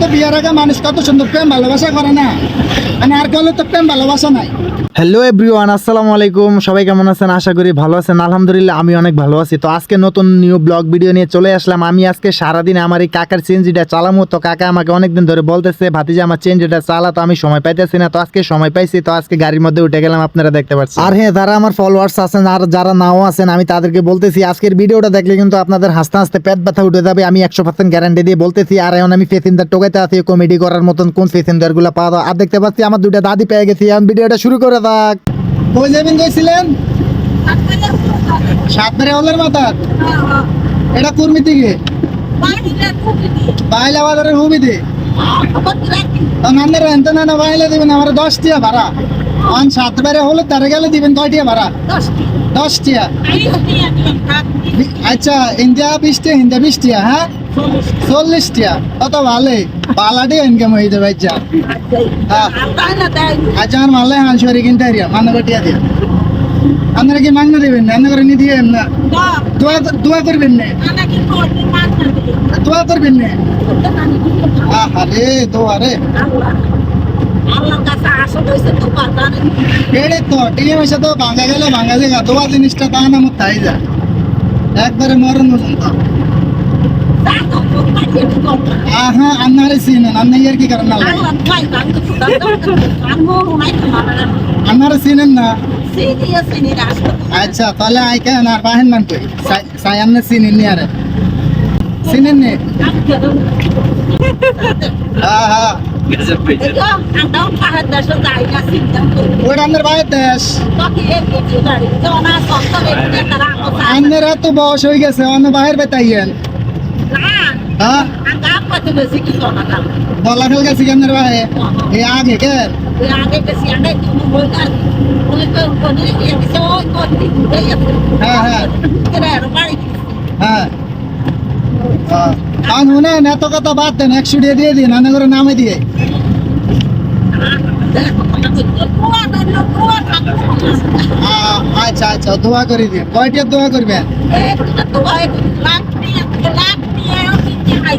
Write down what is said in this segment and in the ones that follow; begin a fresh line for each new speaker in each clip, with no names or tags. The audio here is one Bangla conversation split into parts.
তো বিয়ের আগে মানুষ কত সুন্দর প্রেম ভালোবাসা করে না? মানে আর কেউ তো প্রেম ভালোবাসা নাই।
হ্যালো এভরিওয়ান আসসালামু আলাইকুম। সবাই কেমন আছেন? আশা করি ভালো আছেন। আলহামদুলিল্লাহ আমি অনেক ভালো আছি। তো আজকে নতুন নিউ ব্লগ ভিডিও নিয়ে চলে আসলাম। আমি আজকে সারাদিন আমার এই কাকার চেঞ্জিটা চালামো। তো কাকা আমাকে অনেকদিন ধরে বলতেছে ভাতিজা আমার চেঞ্জিটা চালা। তো আমি সময় পাইতেছি না। তো আজকে সময় পাইছি। তো আজকে গাড়ির মধ্যে উঠে গেলাম। আপনারা দেখতে পাচ্ছেন। আর হ্যাঁ যারা আমার ফলোয়ার্স আছেন আর যারা নাও আছেন আমি তাদেরকে বলতেছি আজকের ভিডিওটা দেখলে কিন্তু আপনাদের হাসতে হাসতে পেট ব্যথা উঠে যাবে। আমি একশো পার্সেন্ট গ্যারান্টি দিয়ে বলতেছি আর এখন আমি পেসেঞ্জার টোকাইতে আছি কমেডি করার মতন কোন পেসেঞ্জারগুলো পাওয়া যায়। আর দেখতে পাচ্ছি আমার দুইটা দাদি পেয়ে গেছি। এখন ভিডিওটা শুরু করে থাক
কই যাবেন গেছিলেন? সাতবারে হলের মাথার? এটা কুর্মি থেকে বাইলা বাজারের হুবিতে নান্দের এনতে না না বাইলে দিবেন আমার দশ টিয়া ভাড়া। অন সাতবারে হলে তারে গেলে দিবেন কয়টিয়া ভাড়া? দশ টিয়া আচ্ছা ইন্ডিয়া বিশ টিয়া ইন্ডিয়া বিশ টিয়া হ্যাঁ? চল্লিশ টিয়া কত ভালো? বালাটি ইনকাম হয়ে যাবে আচ্ছা। আচ্ছা আমার মাল্লে হাঁসুয়ারি কিনতে হারিয়া মান্য টিয়া দিয়া। আপনারা কি মান্য দিবেন না? এমনি করে নি? দিয়ে দোয়া করবেন না? দোয়া করবেন না? আরে দোয়া রে। তো টিকে পয়সা তো ভাঙা গেলে ভাঙা জায়গা, দোয়া জিনিসটা তা না মত যা একবারে মরণ পর্যন্ত। আন্না ইয়ার কি করেন না আন্নারে সিনেন না আচ্ছা তাহলে আই কেন আর বাহেন মান কই সিনেন নি আরে সিনেন নি আহা ওটা আন্নার দেশ আন্নার এত বয়স হয়ে গেছে অন্য বাহের বেতাইয়েন হ্যাঁ বলা ফেল গেছি কেমনের বাহে এই আগে কে হ্যাঁ হ্যাঁ কারণ শুনেন এত কথা বাদ দেন একশো দিয়ে দিয়ে দিন রান্না করে নামে দিয়ে আ- আচ্ছা আচ্ছা দোয়া করে দিন কয়টা দোয়া করবেন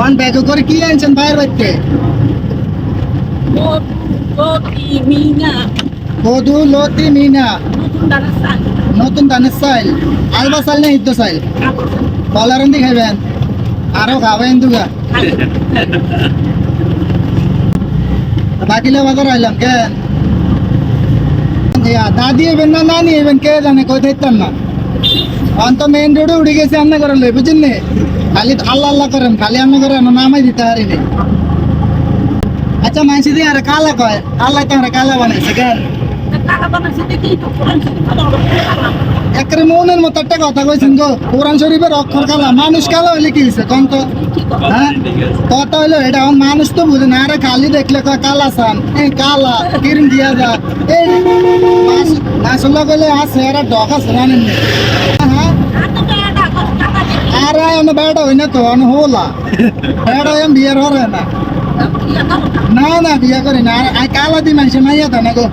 অন ব্যাগ করে কি আনছেন বাইরে বাইতে কদু লতি, মিনা। নতুন ধানের চাইল। আলবা চাইল না হিদ্দ চাইল? কলারন্দি খাইবেন? আরও খাবেন দুগা। বাকিলে বাজার আইলাম কেন? দাদি এবেন না নানি এবেন কে জানে, কই থাকতাম না। অন্ত মেইন রোডে উঠে গেছে আন্না করে লই বুঝছেন নি? খালি আল্লাহ আল্লাহ করেন খালি আন্না করে নামাই দিতে হারিনি আচ্ছা মানসি দিয়ে আরে কালা কয় আল্লাহ তো আরে কালা বানাইছে কেন? একরে মনের মতো একটা কথা কইছেন গো কোরআন শরীফের অক্ষর কালা মানুষ কালা হইলে কি হয়েছে কন তো? হ্যাঁ? কথা হইল এটা মানুষ তো বুঝে না আরে খালি দেখলে কয় কালা সান এই কালা কিরম দিয়া যা এই আসলে কইলে আছে এরা ডক আছে জানেন হ্যাঁ? আমি বেটা হই না তো আমি হোলা বেটা আমি বিয়ের হরে না না না বিয়ে করি না আর কালা দি মানুষে মাইয়া দেয় না গো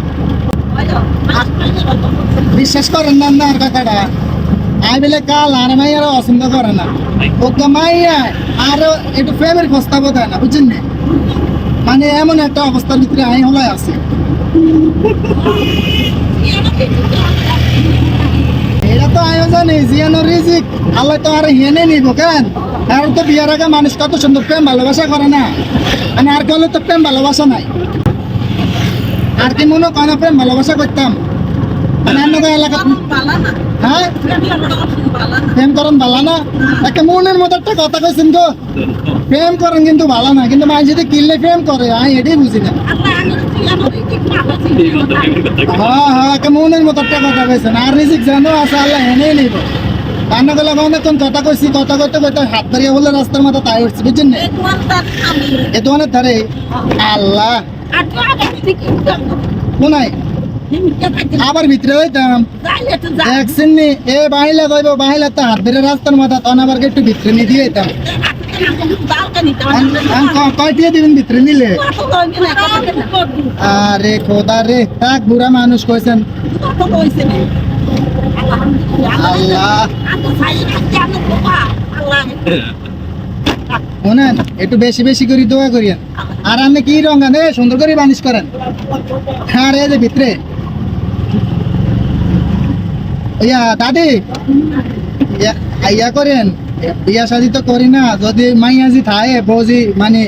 বিশ্বাস করেন না না আর কথাটা আই বলে কাল আর মাইয়ারা পছন্দ করে না ওকে মাইয়া আর একটু প্রেমের প্রস্তাব দেয় না বুঝছেন নি? মানে এমন একটা অবস্থার ভিতরে আই হলাই আছে তো আয়োজন জানি জিয়ানো রিজিক, আল্লাহ তো আর হেনে নিব কেন? আর তো বিয়ার আগে মানুষ কত সুন্দর প্রেম ভালোবাসা করে না? মানে আর কেউ তো প্রেম ভালোবাসা নাই। আর কি মনে কেন প্রেম ভালোবাসা করতাম? হ্যাঁ? প্রেম করেন ভালো না? একটা মনের মতো একটা কথা কইছেন তো। প্রেম করেন কিন্তু ভালো না। কিন্তু মানুষ যদি কিনলে প্রেম করে। আমি এটাই বুঝি না। হ্যাঁ হ্যাঁ একটা মনের মতো একটা কথা কইছেন। আর রিজিক জানো আছে আল্লাহ এনেই নিব। রান্না করলে অনেকক্ষণ কথা কইছি? কথা হাত ধরিয়ে বলে রাস্তার মাথা তাই উঠছে বুঝছেন না? এ দোকানের ধারে আল্লাহ। কোনায়? আবার ভিতরে হইতাম দেখছেন নি? এ বাহিলা কইব বাহিলা তো হাত ধরে রাস্তার মাথা তখন আবার একটু ভিতরে নিয়ে দিয়ে ভিতরে নিলে? আরে খোদা তাক বুড়া মানুষ কইছেন। শোনেন, একটু বেশি বেশি করে দোয়া করিয়েন। আর আপনি কি রঙ আনে সুন্দর করে বানিশ করেন। হ্যাঁ রে ভিতরে। ইয়া দাদি। ইয়া- করেন। বিয়া শাদি তো করি না যদি মাইয়াজি থাকে বৌজি মানে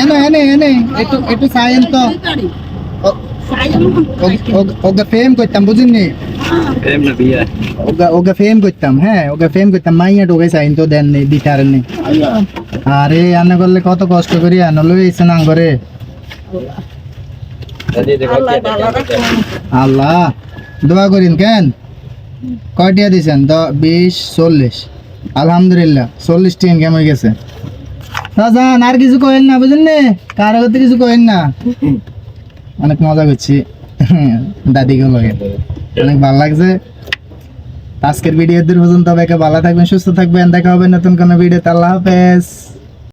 এনে এনে এনে একটু একটু সাইন তো। ফেম করতাম বুঝিনি ওগা ওগা ফেম করতাম হ্যাঁ ওগা ফেম করতাম। মাইয়া ঢোকে সাইন তো দেন নেই দিতে নেই আরে আনে করলে কত কষ্ট করি আনো না করে আল্লাহ। দোয়া করিন, কেন? কয়টিয়া দিয়েছেন দ, বিশ, চল্লিশ। আলহামদুলিল্লাহ চল্লিশ টিম কেমন গেছে। যান আর কিছু কহেন না বুঝলেন কার আগতে কিছু কহেন না? অনেক মজা করছি। দাদিকে লগে। অনেক ভালো লাগছে। আজকের ভিডিও দূর পর্যন্ত সবাইকে ভালো থাকবেন, সুস্থ থাকবেন। দেখা হবে নতুন কোনো ভিডিওতে আল্লাহ হাফেজ।